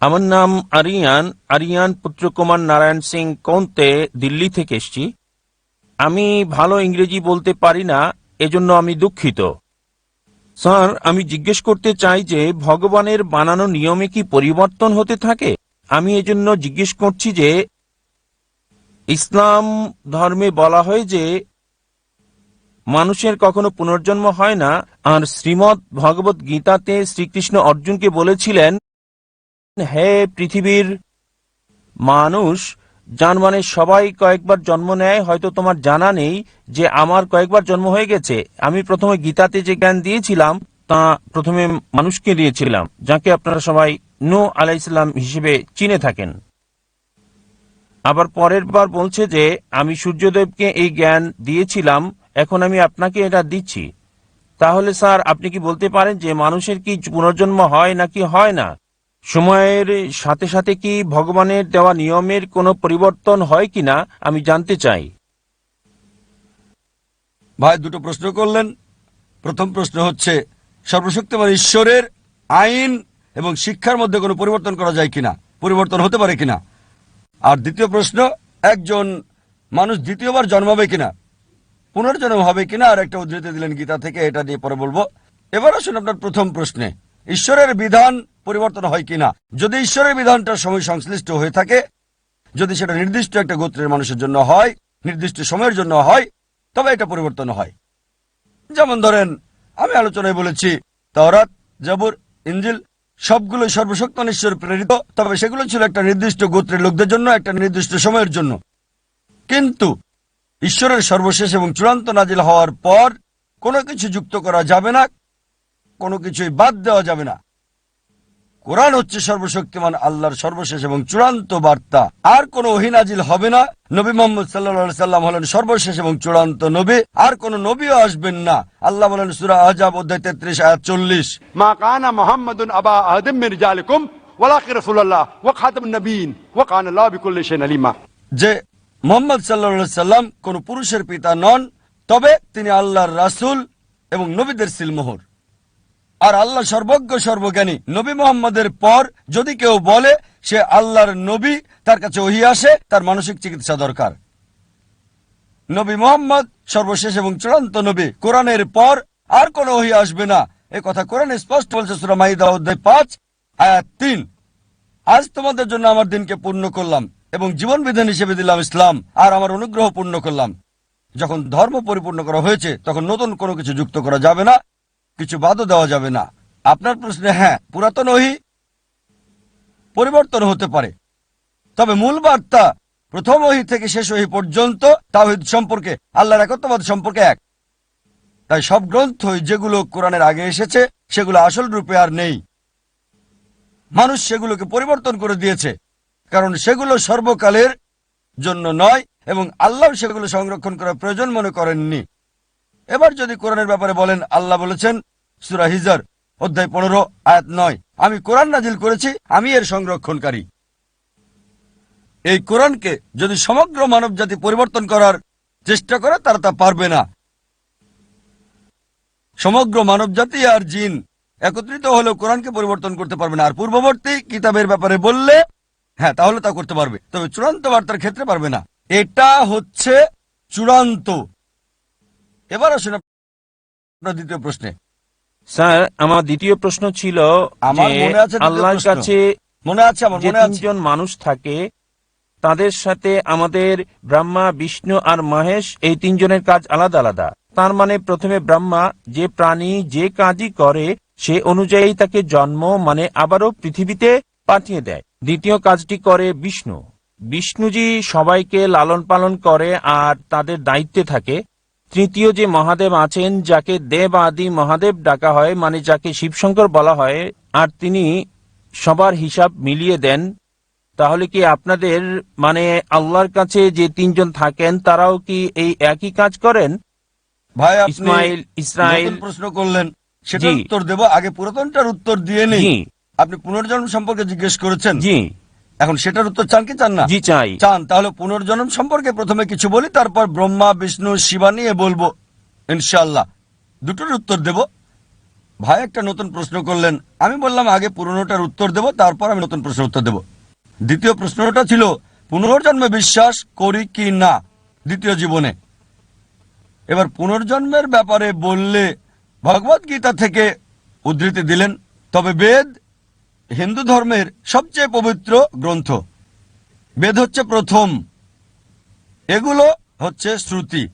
আমার নাম আরিয়ান। আরিয়ান পুত্রকুমার নারায়ণ সিং কৌন্তে, দিল্লি থেকে এসছি। আমি ভালো ইংরেজি বলতে পারি না, এজন্য আমি দুঃখিত। স্যার, আমি জিজ্ঞেস করতে চাই যে, ভগবানের বানানো নিয়মে কি পরিবর্তন হতে থাকে? আমি এজন্য জিজ্ঞেস করছি যে, ইসলাম ধর্মে বলা হয় যে, মানুষের কখনো পুনর্জন্ম হয় না। আর শ্রীমৎ ভগবত গীতাতে শ্রীকৃষ্ণ অর্জুনকে বলেছিলেন হে পৃথিবীর মানুষ মানে সবাই কয়েকবার জন্ম নেয়, হয়তো তোমার জানা নেই যে আমার কয়েকবার জন্ম হয়ে গেছে। আমি প্রথমে গীতাতে যে জ্ঞান দিয়েছিলাম, তা প্রথমে মানুষকে দিয়েছিলাম, যাকে আপনারা সবাই নু আলাইসাল্লাম হিসেবে চিনে থাকেন। আবার পরের বার বলছে যে, আমি সূর্যদেবকে এই জ্ঞান দিয়েছিলাম, এখন আমি আপনাকে এটা দিচ্ছি। তাহলে স্যার, আপনি কি বলতে পারেন যে, মানুষের কি পুনর্জন্ম হয় নাকি হয় না? সময়ের সাথে সাথে কি ভগবানের দেওয়া নিয়মের কোনো পরিবর্তন হয় কিনা আমি জানতে চাই। ভাই, দুটো প্রশ্ন করলেন। প্রথম প্রশ্ন হচ্ছে, সর্বশক্তিমান ঈশ্বরের আইন এবং শিক্ষার মধ্যে কোনো পরিবর্তন করা যায় কিনা? পরিবর্তন হতে পারে কিনা? আর দ্বিতীয় প্রশ্ন, একজন মানুষ দ্বিতীয়বার জন্মাবে কিনা? পুনর্জন্ম হবে কিনা? আর একটা উদ্ধৃতি দিলেন গীতা থেকে, এটা নিয়ে পরে বলব। এবার আসুন আপনার প্রথম প্রশ্নে, ঈশ্বরের বিধান পরিবর্তন হয় কিনা? যদি ঈশ্বরের বিধানটা সময় সংশ্লিষ্ট হয়ে থাকে, যদি সেটা নির্দিষ্ট একটা গোত্রের মানুষের জন্য হয়, নির্দিষ্ট সময়ের জন্য হয়, তবে এটা পরিবর্তন হয়। যেমন ধরেন, আমি আলোচনায় বলেছি, তাওরাত, জাবুর ইঞ্জিল সবগুলো সর্বশক্ত ঈশ্বর প্রেরিত, তবে সেগুলো ছিল একটা নির্দিষ্ট গোত্রের লোকদের জন্য, একটা নির্দিষ্ট সময়ের জন্য। কিন্তু ঈশ্বরের সর্বশেষ এবং চূড়ান্ত নাজিল হওয়ার পর কোনো কিছু যুক্ত করা যাবে না, কোনো কিছুই বাদ দেওয়া যাবে না। কোরআন হচ্ছে সর্বশক্তিমান আল্লাহর সর্বশেষ এবং চূড়ান্ত বার্তা। আর কোন ওহিনাজিল হবে না। নবী মোহাম্মদ সাল্লা সাল্লাম হলেন সর্বশেষ এবং চূড়ান্ত নবী। আর কোন নবীও আসবেন না। আল্লাহ বলেন সুরা আজাব অধ্যায় তেত্রিশ আয়াত চল্লিশ। মা কানা মোহাম্মদ আবা আহদিম মির্জালিকুম ওয়ালাকি রসুল্লাহ ও খাতম নবীন ও কান আল্লাহ বিকুল্লি সেন আলিমা। যে মোহাম্মদ সাল্লা সাল্লাম কোন পুরুষের পিতা নন তবে তিনি আল্লাহর রাসুল এবং নবীদের সিলমোহর। আর আল্লাহ সর্বজ্ঞ, সর্বজ্ঞানী নবী মোহাম্মদের পর যদি কেউ বলে সে আল্লাহর নবী, তার কাছে ওহি আসে, তার মানসিক চিকিৎসা দরকার। নবী মোহাম্মদ সর্বশেষ এবং চূড়ান্ত নবী। কোরআনের পর আর কোনো ওহি আসবে না। এ কথা কোরআনে স্পষ্ট বলছে সুরা মাইদা অধ্যায় পাঁচ, আয়াত তিন। আজ তোমাদের জন্য আমার দিনকে পূর্ণ করলাম এবং জীবন বিধান হিসেবে দিলাম ইসলাম, আর আমার অনুগ্রহ পূর্ণ করলাম। যখন ধর্ম পরিপূর্ণ করা হয়েছে, তখন নতুন কোনো কিছু যুক্ত করা যাবে না। কিছু বাদও দেওয়া যাবে না। আপনার প্রশ্নে হ্যাঁ পুরাতন ওহি পরিবর্তন হতে পারে। তবে মূল বার্তা, প্রথম ওহি থেকে শেষ ওহি পর্যন্ত তাওহিদ সম্পর্কে, আল্লাহর একত্ববাদ সম্পর্কে এক। তাই সব গ্রন্থই যেগুলো কোরআনের আগে এসেছে, সেগুলো আসল রূপে আর নেই। মানুষ সেগুলোকে পরিবর্তন করে দিয়েছে, কারণ সেগুলো সর্বকালের জন্য নয় এবং আল্লাহ সেগুলো সংরক্ষণ করার প্রয়োজন মনে করেননি। এবার যদি কোরআনের ব্যাপারে বলেন, আল্লাহ বলেছেন, সুরা হিজার, অধ্যায় পনেরো, আয়াত নয়। আমি কোরআন নাজিল করেছি, আমি এর সংরক্ষণকারী। এই কোরআনকে যদি সমগ্র মানব জাতি পরিবর্তন করার চেষ্টা করে, তারা তা পারবে না। সমগ্র মানব জাতি আর জিন একত্রিত হলেও কোরআনকে পরিবর্তন করতে পারবে না। আর পূর্ববর্তী কিতাবের ব্যাপারে বললে হ্যাঁ তাহলে তা করতে পারবে। তবে চূড়ান্ত বার্তার ক্ষেত্রে পারবে না। এটা হচ্ছে চূড়ান্ত এবার আসুন আপনার দ্বিতীয় প্রশ্নে। স্যার আমার দ্বিতীয় প্রশ্ন ছিল আমার মনে আছে আল্লাহর কাছে মনে আছে আমার মনে আছে। তিনজন মানুষ থাকে তাদের সাথে আমাদের ব্রহ্মা বিষ্ণু আর মহেশ এই তিনজনের কাজ আলাদা আলাদা। তার মানে প্রথমে ব্রহ্মা যে প্রাণী যে কাজই করে সে অনুযায়ী তাকে জন্ম মানে আবারও পৃথিবীতে পাঠিয়ে দেয়। দ্বিতীয় কাজটি করে বিষ্ণু। বিষ্ণুজি সবাইকে লালন পালন করে আর তাদের দায়িত্বে থাকে। তৃতীয় যে মহাদেব আছেন যাকে দেব আদি মহাদেব ডাকা হয় মানে যাকে শিবশঙ্কর বলা হয় আর তিনি সবার হিসাব মিলিয়ে দেন তাহলে কি আপনাদের মানে আল্লাহর কাছে যে তিনজন থাকেন তারাও কি এই একই কাজ করেন? ভাই ইসমাইল ইসরায়েল প্রশ্ন করলেন। সেটার জি। উত্তর দেব। আগে পুরাতনটার উত্তর দিয়ে নেই আপনি পুনর্জন্ম সম্পর্কে জিজ্ঞেস করেছেন। জি। এখন সেটার উত্তর চান কি চান না? জি চাই। চান তাহলে পুনর্জন্ম সম্পর্কে প্রথমে কিছু বলি তারপর ব্রহ্মা বিষ্ণু শিবা নিয়ে বলব ইনশাল্লাহ দুটোর উত্তর দেব। ভাই একটা নতুন প্রশ্ন করলেন। আমি বললাম আগে পুরনোটার উত্তর দেব তারপর আমি নতুন প্রশ্নের উত্তর দেব। দ্বিতীয় প্রশ্নটা ছিল পুনর্জন্মে বিশ্বাস করি কি না? দ্বিতীয় জীবনে। এবার পুনর্জন্মের ব্যাপারে বললে ভগবদ্গীতা থেকে উদ্ধৃতি দিলেন তবে বেদ হিন্দু ধর্মের সবচেয়ে পবিত্র গ্রন্থ। বেদ হচ্ছে প্রথম। এগুলো হচ্ছে শ্রুতি।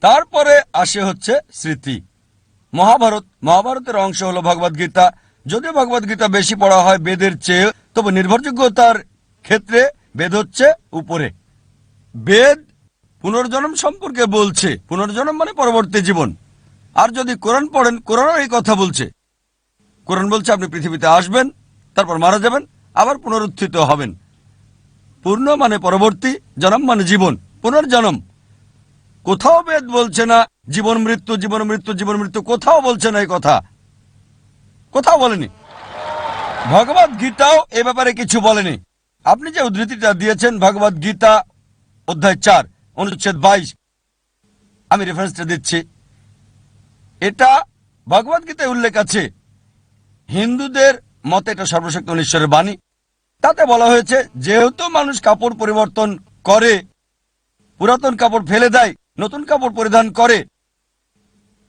তারপরে আসে হচ্ছে স্মৃতি। মহাভারত, মহাভারতের অংশ হলো ভগবদ গীতা। যদিও ভগবদ গীতা বেশি পড়া হয় বেদের চেয়ে, তবে নির্ভরযোগ্যতার ক্ষেত্রে বেদ হচ্ছে উপরে। বেদ পুনর্জন্ম সম্পর্কে বলছে। পুনর্জন্ম মানে পরবর্তী জীবন। আর যদি কোরআন পড়েন, কোরআনও এই কথা বলছে। কোরআন বলছে, আপনি পৃথিবীতে আসবেন, তারপর মারা যাবেন, আবার পুনরুত্থিত হবেন। পূর্ণ মানে পরবর্তী, জনম মানে জীবন, পুনর্জন্ম। কোথাও বেদ বলছে না, জীবন মৃত্যু জীবন মৃত্যু জীবন মৃত্যু, কোথাও বলছে না এই কথা। কোথাও বলেনি। ভগবত গীতাও এ ব্যাপারে কিছু বলেনি। আপনি যে উদ্ধৃতিটা দিয়েছেন, ভগবত গীতা, অধ্যায় চার, অনুচ্ছেদ বাইশ, আমি রেফারেন্সটা দিচ্ছি। এটা ভগবত গীতায় উল্লেখ আছে হিন্দুদের মতে এটা সর্বশক্ত ঈশ্বরের বাণী। তাতে বলা হয়েছে, যেহেতু মানুষ কাপড় পরিবর্তন করে, পুরাতন কাপড় ফেলে দেয়, নতুন কাপড় পরিধান করে,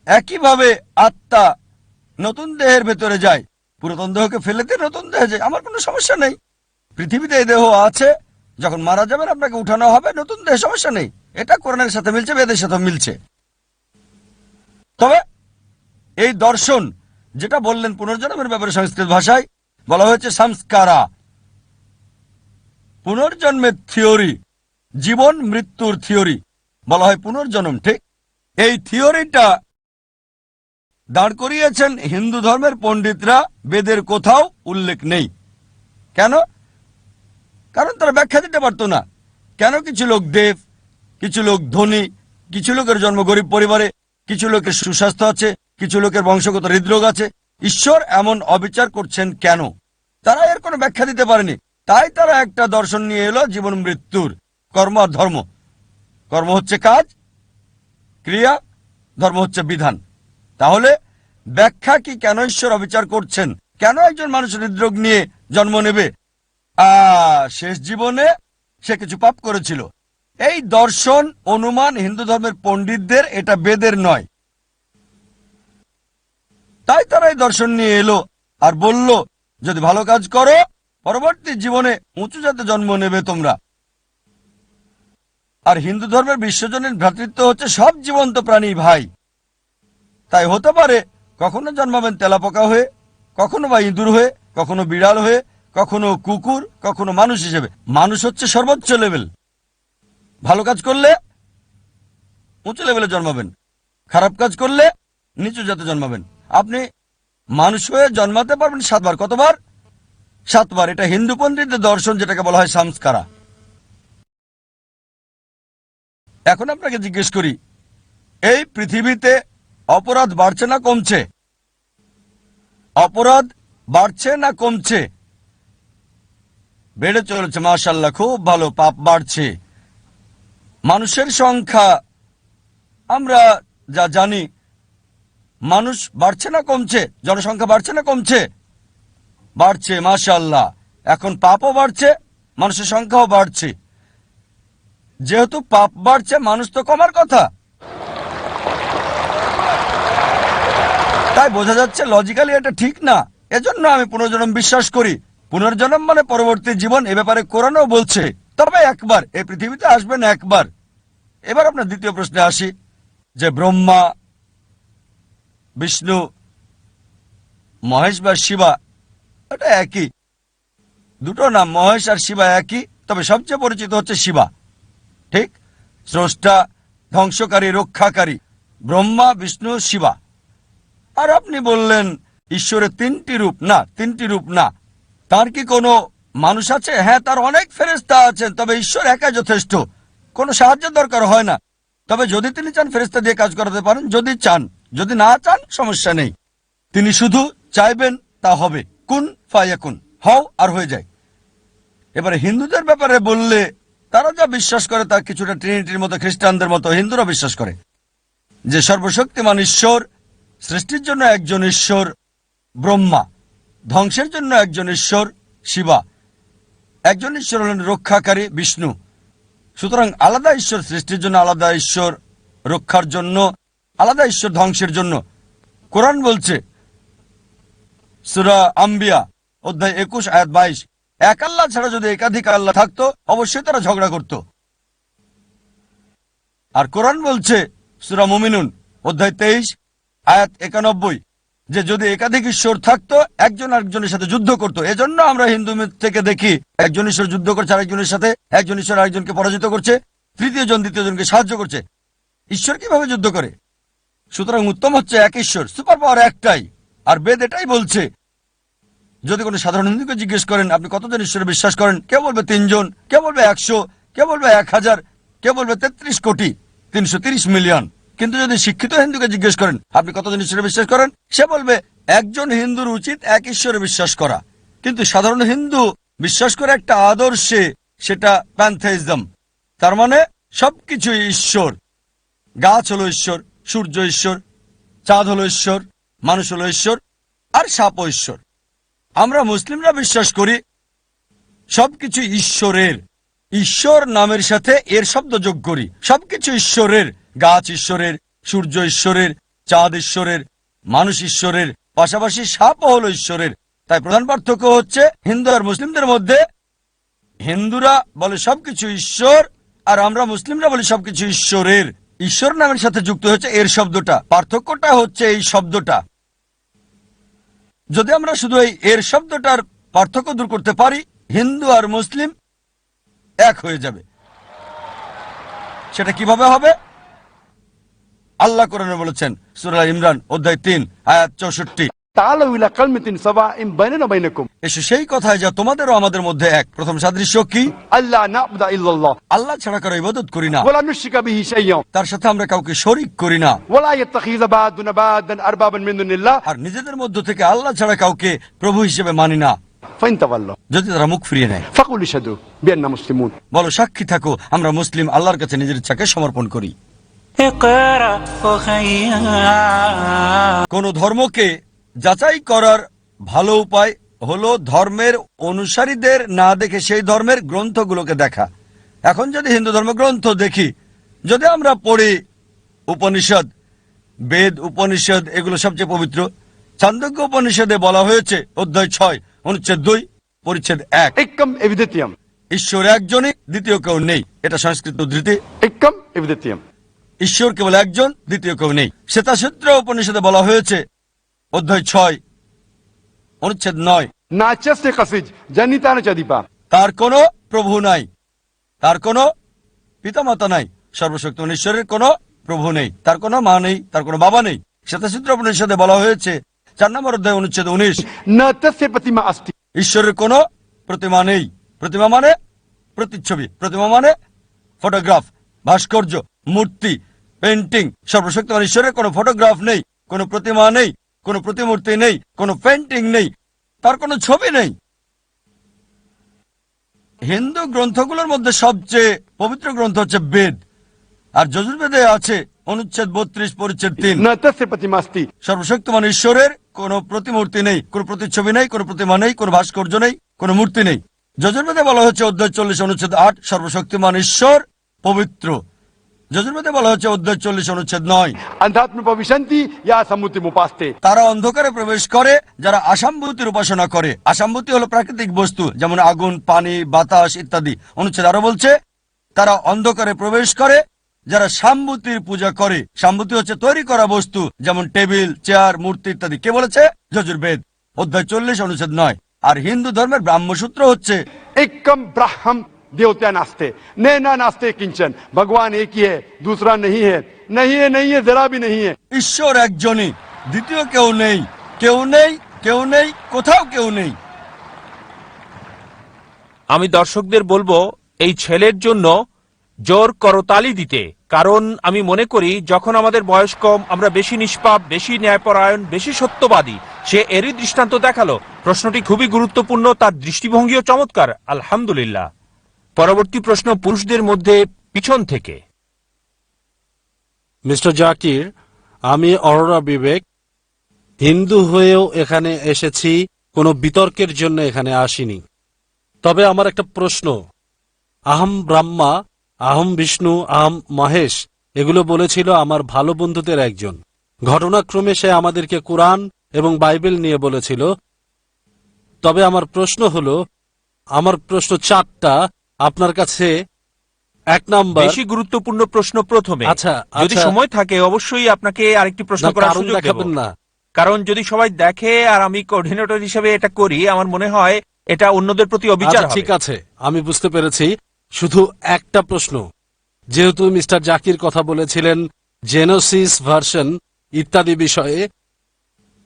একইভাবে আত্মা নতুন দেহের ভেতরে যায়, পুরাতন দেহকে ফেলে দিয়ে নতুন দেহে যায়, আমার কোনো সমস্যা নেই। পৃথিবীতে এই দেহ আছে, যখন মারা যাবেন আপনাকে উঠানো হবে, নতুন দেহ সমস্যা নেই। এটা কোরআনের সাথে মিলছে, বেদের সাথে মিলছে। তবে এই দর্শন যেটা বললেন পুনর্জন্মের ব্যাপারে সংস্কৃত ভাষায়, বলা হয়েছে সংস্কারা। পুনর্জন্মের থিওরি, জীবন মৃত্যুর থিওরি, বলা হয় পুনর্জন্ম, ঠিক? এই থিওরিটা দাঁড় করিয়েছেন হিন্দু ধর্মের পণ্ডিতরা, বেদের কোথাও উল্লেখ নেই। কেন? কারণ তারা ব্যাখ্যা দিতে পারতো না। কেন কিছু লোক দেব, কিছু লোক ধনী, কিছু লোকের জন্ম গরিব পরিবারে, কিছু লোকের সুস্বাস্থ্য আছে কিছু লোকের বংশগত হৃদরোগ আছে। ঈশ্বর এমন অবিচার করছেন কেন? তারা এর কোনো ব্যাখ্যা দিতে পারেনি। তাই তারা একটা দর্শন নিয়ে এলো, জীবন মৃত্যুর। কর্ম আর ধর্ম। কর্ম হচ্ছে কাজ, ক্রিয়া, ধর্ম হচ্ছে বিধান। তাহলে ব্যাখ্যা কি কেন ঈশ্বর অবিচার করছেন? কেন একজন মানুষ হৃদরোগ নিয়ে জন্ম নেবে? শেষ জীবনে সে কিছু পাপ করেছিল। এই দর্শন, অনুমান হিন্দু ধর্মের পণ্ডিতদের এটা বেদের নয়। তাই তারা এই দর্শন নিয়ে এলো আর বলল, যদি ভালো কাজ করো, পরবর্তী জীবনে উঁচু জাতে জন্ম নেবে তোমরা। আর হিন্দু ধর্মের বিশ্বজনের ভ্রাতৃত্ব হচ্ছে সব জীবন্ত প্রাণী ভাই। তাই হতে পারে কখনো জন্মাবেন তেলাপোকা হয়ে, কখনো বা ইঁদুর হয়ে, কখনো বিড়াল হয়ে, কখনো কুকুর, কখনো মানুষ হিসেবে। মানুষ হচ্ছে সর্বোচ্চ লেভেল। ভালো কাজ করলে উঁচু লেভেলে জন্মাবেন, খারাপ কাজ করলে নিচু জাতে জন্মাবেন। আপনি মানুষ হয়ে জন্মাতে পারবেন সাতবার। কতবার? সাতবার। এটা হিন্দু পণ্ডিতদের দর্শন, যেটাকে বলা হয় সংস্কারা। এখন আপনাকে জিজ্ঞেস করি, এই পৃথিবীতে অপরাধ বাড়ছে না কমছে? অপরাধ বাড়ছে না কমছে? বেড়ে চলেছে মাশাল্লাহ খুব ভালো পাপ বাড়ছে। মানুষের সংখ্যা, আমরা যা জানি মানুষ বাড়ছে না কমছে? জনসংখ্যা বাড়ছে না কমছে? বাড়ছে মাশাল্লাহ এখন পাপও বাড়ছে, মানুষের সংখ্যাও বাড়ছে। যেহেতু পাপ বাড়ছে, মানুষ তো কমার কথা। তাই বোঝা যাচ্ছে লজিক্যালি এটা ঠিক না। এজন্য আমি পুনর্জন্ম বিশ্বাস করি। পুনর্জন্ম মানে পরবর্তী জীবন, এ ব্যাপারে কোরআনও বলছে। তবে একবার এই পৃথিবীতে আসবেন একবার। এবার আপনার দ্বিতীয় প্রশ্নে আসি। যে ব্রহ্মা বিষ্ণু, মহেশ বা শিবা, এটা একই। দুটো নাম, মহেশ আর শিবা একই, তবে সবচেয়ে পরিচিত হচ্ছে শিবা। ঠিক? স্রষ্টা, ধ্বংসকারী, রক্ষাকারী, ব্রহ্মা, বিষ্ণু, শিবা। আর আপনি বললেন ঈশ্বরের তিনটি রূপ। না, তিনটি রূপ না। তার কি কোনো মানুষ আছে? হ্যাঁ তার অনেক ফেরেস্তা আছেন, তবে ঈশ্বর একাই যথেষ্ট। কোনো সাহায্যের দরকার হয় না। তবে যদি তিনি চান ফেরেস্তা দিয়ে কাজ করাতে পারেন, যদি চান। যদি না চান, সমস্যা নেই। তিনি শুধু চাইবেন তা হবে। কুন ফায়াকুন হও আর হয়ে যায়। এবারে হিন্দুদের ব্যাপারে বললে তারা যা বিশ্বাস করে তা কিছুটা ট্রিনিটির মতো, খ্রিস্টানদের মতো হিন্দুরা বিশ্বাস করে। যে সর্বশক্তিমান ঈশ্বর, সৃষ্টির জন্য একজন ঈশ্বর ব্রহ্মা, ধ্বংসের জন্য একজন ঈশ্বর শিবা। একজন ঈশ্বর হলেন রক্ষাকারী বিষ্ণু। সুতরাং আলাদা ঈশ্বর সৃষ্টির জন্য আলাদা ঈশ্বর রক্ষার জন্য আলাদা ঈশ্বর ধ্বংসের জন্য। কোরআন বলছে, সুরা আম্বিয়া, অধ্যায় একুশ, আয়াত বাইশ, এক আল্লাহ ছাড়া যদি একাধিক আল্লাহ থাকতো, অবশ্যই তারা ঝগড়া করত। আর কোরআন বলছে, সুরা মুমিনুন, অধ্যায় তেইশ, আয়াত একানব্বই, যে যদি একাধিক ঈশ্বর থাকতো, একজন আরেকজনের সাথে যুদ্ধ করত। এজন্য আমরা হিন্দু থেকে দেখি, একজন ঈশ্বর যুদ্ধ করছে, আরেকজনের সাথে একজন ঈশ্বর আরেকজনকে পরাজিত করছে, তৃতীয় জন, দ্বিতীয় জনকে সাহায্য করছে। ঈশ্বর কীভাবে যুদ্ধ করে? সুতরাং উত্তম হচ্ছে এক ঈশ্বর সুপার পাওয়ার একটাই। আর বেদ এটাই বলছে, যদি কোনো সাধারণ হিন্দুকে জিজ্ঞেস করেন, আপনি কতজন ঈশ্বরে বিশ্বাস করেন? কে বলবে তিনজন কে বলবে একশো কে বলবে এক হাজার কে বলবে তেত্রিশ কোটি, তিনশো মিলিয়ন। কিন্তু যদি শিক্ষিত হিন্দুকে জিজ্ঞেস করেন, আপনি কতজন ঈশ্বরে বিশ্বাস করেন? সে বলবে, একজন হিন্দুর উচিত এক ঈশ্বরে বিশ্বাস করা। কিন্তু সাধারণ হিন্দু বিশ্বাস করে একটা আদর্শে, সেটা প্যান্থেইজম। তার মানে সবকিছু ঈশ্বর। গাছ হলো ঈশ্বর সূর্য ঈশ্বর, চাঁদ হলো ঈশ্বর, মানুষ হলো ঈশ্বর, আর সাপ ঈশ্বর। আমরা মুসলিমরা বিশ্বাস করি সবকিছু ঈশ্বরের। ঈশ্বর নামের সাথে এর শব্দ যোগ করি। সবকিছু ঈশ্বরের, গাছ ঈশ্বরের, সূর্য ঈশ্বরের, চাঁদ ঈশ্বরের, মানুষ ঈশ্বরের, পাশাপাশি সাপও হলো ঈশ্বরের। তাই প্রধান পার্থক্য হচ্ছে হিন্দু আর মুসলিমদের মধ্যে হিন্দুরা বলে সবকিছু ঈশ্বর, আর আমরা মুসলিমরা বলি সবকিছু ঈশ্বরের। ঈশ্বর নামের সাথে যুক্ত হয়েছে এর শব্দটা। পার্থক্যটা হচ্ছে এই শব্দটা। যদি আমরা শুধু এই এর শব্দটার পার্থক্য দূর করতে পারি, হিন্দু আর মুসলিম এক হয়ে যাবে। সেটা কীভাবে হবে? আল্লাহ কোরআনে বলেছেন সুরাল ইমরান, অধ্যায় তিন, আয়াত চৌষট্টি। সেই কথায় যা আমাদের মধ্যে এক। প্রথম সাদৃশ্য কি? আল্লাহ আল্লাহ ছাড়া কারও ইবাদত করি না। তার সাথে আমরা কাউকে করি না। আর নিজেদের মধ্য থেকে আল্লাহ ছাড়া কাউকে প্রভু হিসেবে মানি না। যদি তারা মুখ ফিরিয়ে নেয়। ফাকুল ইশাদু বলো সাক্ষী থাকো আমরা মুসলিম আল্লাহর কাছে নিজের ইচ্ছাকে সমর্পণ করি। কোন ধর্মকে যাচাই করার ভালো উপায় হলো ধর্মের অনুসারীদের না দেখে সেই ধর্মের গ্রন্থগুলোকে দেখা। এখন যদি হিন্দু ধর্মগ্রন্থ দেখি যদি আমরা পড়ি উপনিষদ বেদ উপনিষদ এগুলো সবচেয়ে পবিত্র। চান্দক্য উপনিষদে বলা হয়েছে অধ্যায় ছয় অনুচ্ছেদ দুই পরিচ্ছেদ এক। ঈশ্বর একজনই দ্বিতীয় কেউ নেই। এটা সংস্কৃত উদ্ধৃতি। ঈশ্বর কেবল একজন দ্বিতীয় কেউ নেই। শ্বেতাসূত্র উপনিষদে বলা হয়েছে অধ্যায় ছয় অনুচ্ছেদ নয়। তার কোনো প্রভু নাই। তার কোনো পিতামাতা নাই। সর্বশক্ত ঈশ্বরের কোনো প্রভু নেই। তার কোনো মা নেই তার কোনো বাবা নেই। শ্বেতাসূত্র উপনিষদে বলা হয়েছে চার নম্বর অধ্যায় অনুচ্ছেদ উনিশ প্রতিমা অস্তি ঈশ্বরের কোনো প্রতিমা নেই। প্রতিমা মানে প্রতিচ্ছবি। প্রতিমা মানে ফটোগ্রাফ ভাস্কর্য মূর্তি পেন্টিং সর্বশক্তিমান ঈশ্বরের কোনো ফটোগ্রাফ নেই কোনো প্রতিমা নেই। কোনো প্রতিমূর্তি নেই কোনো পেন্টিং নেই তার কোনো ছবি নেই। হিন্দু গ্রন্থগুলোর মধ্যে সবচেয়ে পবিত্র গ্রন্থ হচ্ছে বেদ আর যজুর্বেদে আছে অনুচ্ছেদ বত্রিশ পরিচ্ছেদ তিন। সর্বশক্তিমান ঈশ্বরের কোনো প্রতিমূর্তি নেই কোনো প্রতিচ্ছবি নেই কোনো প্রতিমা নেই কোনো ভাস্কর্য নেই কোনো মূর্তি নেই। যজুর্বেদে বলা হচ্ছে অধ্যায় চল্লিশ অনুচ্ছেদ আট সর্বশক্তিমান ঈশ্বর পবিত্র। যজুর বলা হচ্ছে অধ্যায় অনুচ্ছেদ নয়। তারা অন্ধকারে প্রবেশ করে যারা আসাম্ভূতির উপাসনা করে। আসাম্ভূতি হলো প্রাকৃতিক বস্তু যেমন আগুন পানি বাতাস ইত্যাদি। অনুচ্ছেদ আরও বলছে তারা অন্ধকারে প্রবেশ করে যারা সাম্ভূতির পূজা করে। সাম্ভূতি হচ্ছে তৈরি করা বস্তু যেমন টেবিল চেয়ার মূর্তি ইত্যাদি। কে বলেছে? যজুর্বেদ অধ্যায় চল্লিশ অনুচ্ছেদ নয়। আর হিন্দু ধর্মের ব্রাহ্মসূত্র হচ্ছে একম ব্রাহ্ম ब्राह्म देवता नास्ते नैना नास्ते किंचन भगवान एक ही है दूसरा नहीं है नहीं है नहीं है जरा भी नहीं है ঈশ্বর একজনই দ্বিতীয় কেউ নেই কেউ নেই কেউ নেই কোথাও কেউ নেই আমি দর্শকদের বলবো এই ছেলের জন্য জোর করতালি দিতে কারণ আমি মনে করি যখন আমাদের বয়স কম আমরা বেশি নিষ্পাপ বেশি ন্যায়পরায়ণ বেশি সত্যবাদী সে এরই দৃষ্টান্ত দেখালো প্রশ্নটি খুবই গুরুত্বপূর্ণ তার দৃষ্টিভঙ্গিও চমৎকার আলহামদুলিল্লাহ পরবর্তী প্রশ্ন পুরুষদের মধ্যে পিছন থেকে। মিস্টার জাকির, আমি অরোরা বিবেক, হিন্দু হয়েও এখানে এসেছি, কোনো বিতর্কের জন্য এখানে আসিনি। তবে আমার একটা প্রশ্ন, আহম ব্রাহ্মা, আহম বিষ্ণু, আহম মহেশ, এগুলো বলেছিল আমার ভালো বন্ধুদের একজন। ঘটনাক্রমে সে আমাদেরকে কোরআন এবং বাইবেল নিয়ে বলেছিল। তবে আমার প্রশ্ন হলো, আমার প্রশ্ন চারটা আপনার কাছে এক নাম্বার বেশি গুরুত্বপূর্ণ প্রশ্ন প্রথমে। আচ্ছা, যদি আচ্ছা। সময় থাকে অবশ্যই আপনাকে আরেকটি প্রশ্ন করার সুযোগ দেব। দেখাবেন না। কারণ যদি সবাই দেখে আর আমি কোঅর্ডিনেটর হিসেবে এটা করি আমার মনে হয় এটা অন্যদের প্রতি অবিচার আচ্ছা, ঠিক আছে। আমি বুঝতে পেরেছি। শুধু একটা প্রশ্ন। যেহেতু মিস্টার জাকির কথা বলেছিলেন জেনোসিস ভার্সন ইত্যাদি বিষয়ে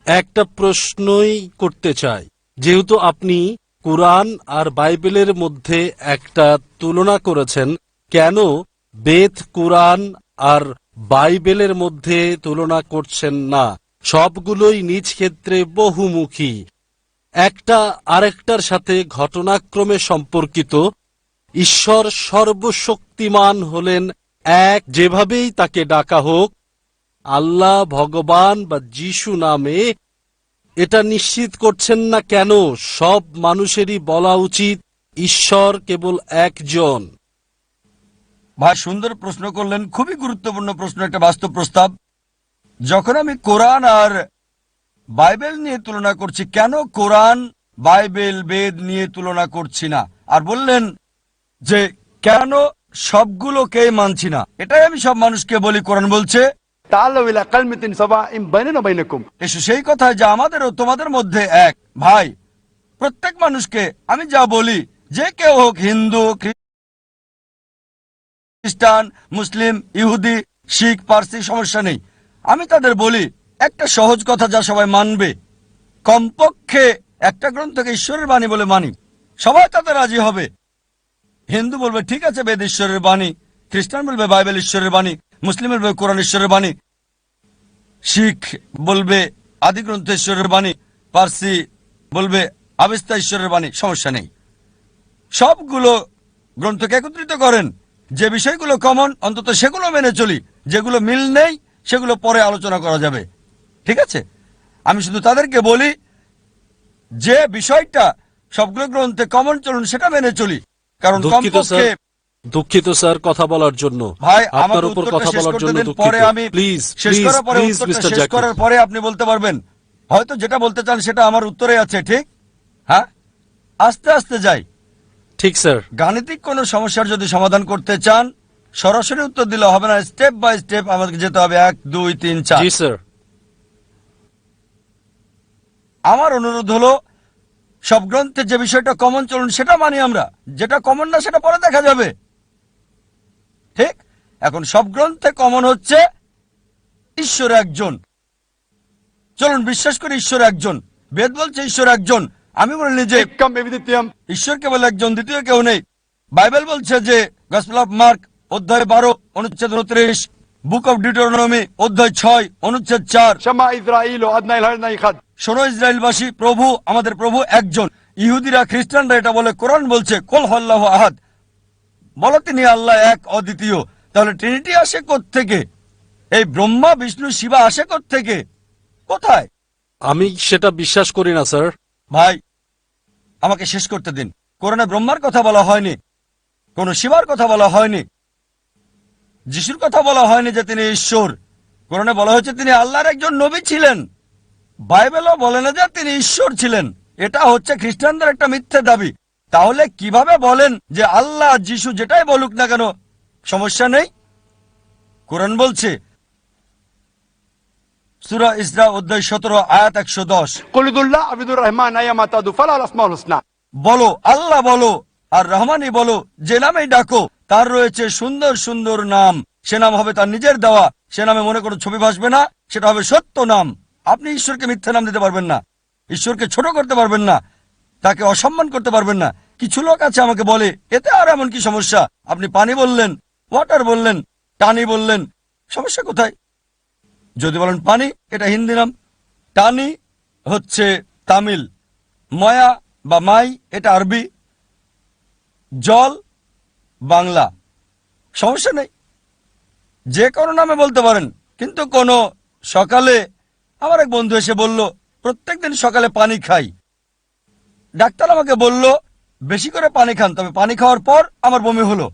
একটা প্রশ্নই করতে চাই। যেহেতু আপনি কোরআন আর বাইবেলের মধ্যে একটা তুলনা করেছেন, কেন বেদ কোরআন আর বাইবেলের মধ্যে তুলনা করছেন না? সবগুলোই নিজ ক্ষেত্রে বহুমুখী। একটা আরেকটার সাথে ঘটনাক্রমে সম্পর্কিত। ঈশ্বর সর্বশক্তিমান হলেন এক, যেভাবেই তাকে ডাকা হোক, আল্লাহ ভগবান বা যিশু নামে এটা নিশ্চিত করছেন না কেন? সব মানুষেরই বলা উচিত, ঈশ্বর কেবল একজন। ভাই, সুন্দর প্রশ্ন করলেন, খুবই গুরুত্বপূর্ণ প্রশ্ন, একটা বাস্তব প্রস্তাব। যখন আমি কোরআন আর বাইবেল নিয়ে তুলনা করছি, কেন কোরআন, বাইবেল, বেদ নিয়ে তুলনা করছি না? আর বললেন যে, কেন সবগুলোকে মানছি না? এটাই আমি সব মানুষকে বলি, কোরআন বলছে এসো সেই কথা যা আমাদেরও তোমাদের মধ্যে এক। ভাই, প্রত্যেক মানুষকে আমি যা বলি, যে কেউ হোক হিন্দু খ্রিস্টান, মুসলিম, ইহুদি, শিখ, পার্সি, সমস্যা নেই। আমি তাদের বলি, একটা সহজ কথা যা সবাই মানবে। কমপক্ষে একটা গ্রন্থকে ঈশ্বরের বাণী বলে মানি। সবাই তাতে রাজি হবে। হিন্দু বলবে, ঠিক আছে বেদ ঈশ্বরের বাণী, খ্রিস্টান বলবে, বাইবেল ঈশ্বরের বাণী। মুসলিম বলবে কোরআন ঈশ্বরের বাণী শিখ বলবে আদিগ্রন্থ ঈশ্বরের বাণী পার্সি বলবে আবেস্তা ঈশ্বরের বাণী সমস্যা নেই। সবগুলো গ্রন্থকে একত্রিত করেন। যে বিষয়গুলো কমন অন্তত সেগুলো মেনে চলি। যেগুলো মিল নেই সেগুলো পরে আলোচনা করা যাবে। ঠিক আছে? আমি শুধু তাদেরকে বলি যে বিষয়টা সবগুলো গ্রন্থে কমন চলুন সেটা মেনে চলি। কারণ কমপক্ষে দুঃখিত স্যার কথা বলার জন্য। ভাই আপনার উপর কথা বলার জন্য পরে আমি প্লিজ শেষ করার পরে উত্তরটা শেষ করার পরে আপনি বলতে পারবেন। হয়তো যেটা বলতে চান সেটা আমার উত্তরে আছে ঠিক? হ্যাঁ? আস্তে আস্তে যাই। ঠিক স্যার। গাণিতিক কোনো সমস্যার যদি সমাধান করতে চান সরাসরি উত্তর দিলে হবে না। স্টেপ বাই স্টেপ আমাদেরকে যেতে হবে। এক দুই তিন চার। জি স্যার। আমার অনুরোধ হলো সব গ্রন্থে যে বিষয়টা কমন চলুন সেটা মানি আমরা। যেটা কমন না সেটা পরে দেখা যাবে। ঠিক? এখন সব গ্রন্থে কমন হচ্ছে ঈশ্বর একজন। চলুন বিশ্বাস করি ঈশ্বর একজন। বেদ বলছে ঈশ্বর একজন। আমি বলিনি যে ঈশ্বর কেবল একজন দ্বিতীয় কেউ নেই। বাইবেল বলছে যে গসপেল অফ মার্ক অধ্যায় বারো অনুচ্ছেদ উনত্রিশ বুক অফ ডিটোনমি অধ্যায় ছয় অনুচ্ছেদ চার। শোনো ইসরায়েলবাসী প্রভু আমাদের প্রভু একজন। ইহুদিরা খ্রিস্টানরা এটা বলে কোরআন বলছে কোল হল্লাহ আহাদ। বলো তিনি আল্লাহ এক অদ্বিতীয়। তাহলে ট্রিনিটি আসে থেকে এই ব্রহ্মা বিষ্ণু শিবা আসে থেকে কোথায়? আমি সেটা বিশ্বাস করি না স্যার। ভাই আমাকে শেষ করতে দিন। কোরআনে ব্রহ্মার কথা বলা হয়নি কোন শিবার কথা বলা হয়নি যিশুর কথা বলা হয়নি যে তিনি ঈশ্বর। কোরআনে বলা হয়েছে তিনি আল্লাহর একজন নবী ছিলেন। বাইবেলও বলে না যে তিনি ঈশ্বর ছিলেন। এটা হচ্ছে খ্রিস্টানদের একটা মিথ্যে দাবি। তাহলে কীভাবে বলেন যে আল্লাহ যিশু যেটাই বলুক না কেন সমস্যা নেই? কোরআন বলছে বলো আল্লাহ বলো আর রহমানই বলো যে ডাকো তার রয়েছে সুন্দর সুন্দর নাম। সে নাম হবে তার নিজের দেওয়া। সে নামে মনে করো ছবি ভাসবে না সেটা হবে সত্য নাম। আপনি ঈশ্বরকে মিথ্যা নাম দিতে পারবেন না। ঈশ্বরকে ছোট করতে পারবেন না তাকে অসম্মান করতে পারবেন না। কিছু লোক আছে আমাকে বলে, এতে আর এমন কি সমস্যা? আপনি পানি বললেন ওয়াটার বললেন, টানি বললেন, সমস্যা কোথায়? যদি বলেন পানি, এটা হিন্দি নাম। টানি হচ্ছে তামিল, ময়া বা মাই, এটা আরবি। জল, বাংলা। সমস্যা নেই। যে কোনো নামে বলতে পারেন। কিন্তু কোনো সকালে আমার এক বন্ধু এসে বলল, প্রত্যেকদিন সকালে পানি খাই। ডাক্তার আমাকে বলল বেশি করে পানি খান, তবে পানি খাওয়ার পর আমার বমি হলো।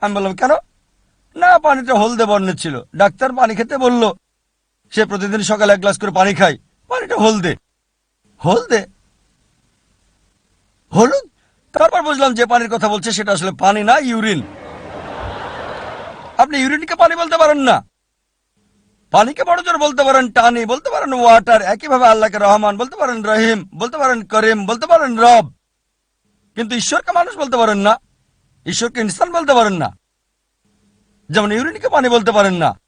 আমি বললাম, কেন? না, পানিটা হলদে বর্ণের ছিল। ডাক্তার পানি খেতে বলল, সে প্রতিদিন সকালে এক গ্লাস করে পানি খায়। পানিটা হলদে। হলদে? হলুদ? তারপর বুঝলাম যে পানির কথা বলছে, সেটা আসলে পানি না, ইউরিন। আপনি ইউরিনকে পানি বলতে পারেন না। পানিকে বড় জোর বলতে পারেন টানি, বলতে পারেন ওয়াটার, একইভাবে আল্লাহকে রহমান, বলতে পারেন রহিম, বলতে পারেন করিম, বলতে পারেন রব। কিন্তু ঈশ্বরকে মানুষ বলতে পারেন না। ঈশ্বরকে ইনসান বলতে পারেন না। যেমন ইউরিনকে পানি বলতে পারেন না।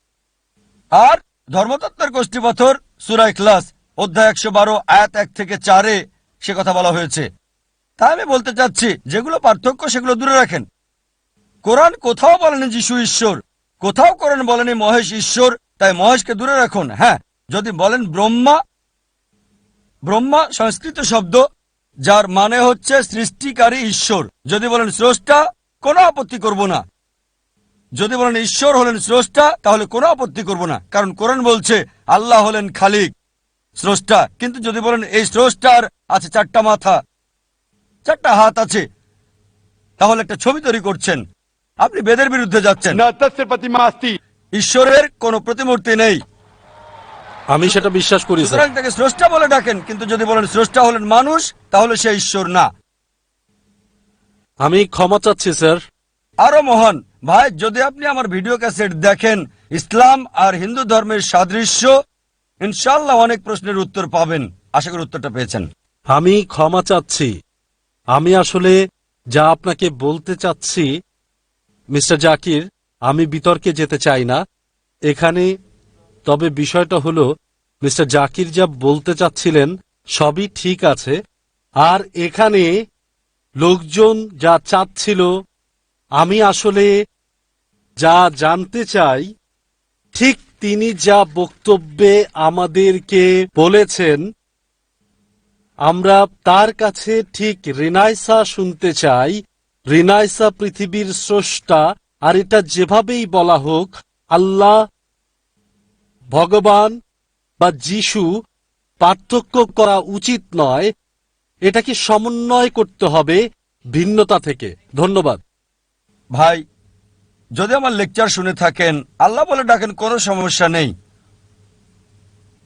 আর ধর্মতত্ত্বের গোষ্ঠী পাথর সুরাই ক্লাস অধ্যায় একশো বারো, আয়াত এক থেকে চারে সে কথা বলা হয়েছে। তাই আমি বলতে চাচ্ছি, যেগুলো পার্থক্য সেগুলো দূরে রাখেন। কোরআন কোথাও বলেনি যিশু ঈশ্বর, কোথাও কোরআন বলেনি মহেশ ঈশ্বর, তাই মহেশকে দূরে রাখুন। হ্যাঁ যদি বলেন ব্রহ্মা ব্রহ্মা সংস্কৃত শব্দ যার মানে হচ্ছে সৃষ্টিকারী ঈশ্বর। যদি বলেন স্রষ্টা কোনো আপত্তি করব না। যদি বলেন ঈশ্বর হলেন স্রষ্টা তাহলে কোনো আপত্তি করব না। কারণ কোরআন বলছে আল্লাহ হলেন খালিক স্রষ্টা। কিন্তু যদি বলেন এই স্রষ্টার আছে চারটা মাথা চারটা হাত আছে তাহলে একটা ছবি তৈরি করছেন। আপনি বেদের বিরুদ্ধে যাচ্ছেন। ঈশ্বরের কোনো প্রতিমূর্তি নেই। আমি সেটা বিশ্বাস করি সুতরাং তাকে স্রষ্টা বলে ডাকেন কিন্তু যদি বলেন স্রষ্টা হলেন মানুষ তাহলে সে ঈশ্বর না। আমি ক্ষমা চাচ্ছি স্যার। আরও মহান ভাই যদি আপনি আমার ভিডিও ক্যাসেট দেখেন ইসলাম আর হিন্দু ধর্মের সাদৃশ্য ইনশাল্লাহ অনেক প্রশ্নের উত্তর পাবেন। আশা করি উত্তরটা পেয়েছেন। আমি ক্ষমা চাচ্ছি। আমি আসলে যা আপনাকে বলতে চাচ্ছি মিস্টার জাকির আমি বিতর্কে যেতে চাই না। এখানে তবে বিষয়টা হলো, মিস্টার জাকির যা বলতে চাচ্ছিলেন সবই ঠিক আছে, আর এখানে লোকজন যা চাচ্ছিল, আমি আসলে যা জানতে চাই, ঠিক তিনি যা বক্তব্যে আমাদেরকে বলেছেন, আমরা তার কাছে ঠিক রিনাইসা শুনতে চাই, রিনাইসা পৃথিবীর স্রষ্টা, আর এটা যেভাবেই বলা হোক, আল্লাহ ভগবান বা যিশু পার্থক্য করা উচিত নয়, এটাকে সমন্বয় করতে হবে ভিন্নতা থেকে। ধন্যবাদ। ভাই, যদি আমার লেকচার শুনে থাকেন, আল্লাহ বলে ডাকেন, কোনো সমস্যা নেই।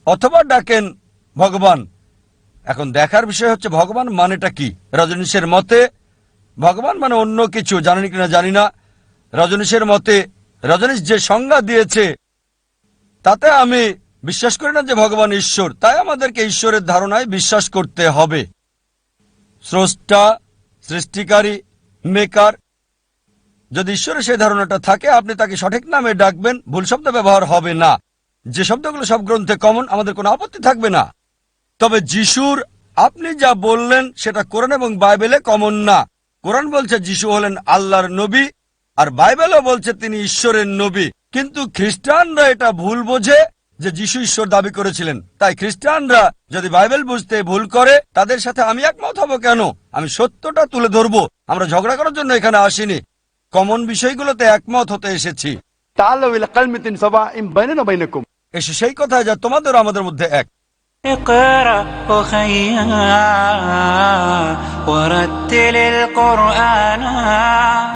অথবা ডাকেন, ভগবান, এখন দেখার বিষয় হচ্ছে, ভগবান মানেটা কি? রজনীশের মতে, ভগবান মানে অন্য কিছু, জানেন কিনা জানি না। রজনীশের মতে, রজনীশ যে সংজ্ঞা দিয়েছে তাতে আমি বিশ্বাস করি না যে ভগবান ঈশ্বর, তাই আমাদেরকে ঈশ্বরের ধারণায় বিশ্বাস করতে হবে। স্রষ্টা, সৃষ্টিকারী, মেকার, যদি ঈশ্বরের সেই ধারণাটা থাকে, আপনি তাকে সঠিক নামে ডাকবেন, ভুল শব্দ ব্যবহার হবে না। যে শব্দগুলো সব গ্রন্থে কমন আমাদের কোনো আপত্তি থাকবে না। তবে যিশুর আপনি যা বললেন, সেটা কোরআন এবং বাইবেলে কমন না। কোরআন বলছে যিশু হলেন আল্লাহর নবী, আর বাইবেলও বলছে তিনি ঈশ্বরের নবী। কিন্তু খ্রিস্টানরা এটা ভুল বোঝে যে যিশু ঈশ্বর দাবি করেছিলেন তাই খ্রিস্টানরা যদি বাইবেল বুঝতে ভুল করে তাদের সাথে আমি একমত হব কেন আমি সত্যটা তুলে ধরবো আমরা ঝগড়া করার জন্য এখানে আসিনি কমন বিষয়গুলোতে একমত হতে এসেছি تعالوا إلى كلمة سواء بيننا وبينكم এসে সেই কথায় যা তোমাদের আমাদের মধ্যে এক اقرأ أخيا ورتل القرآن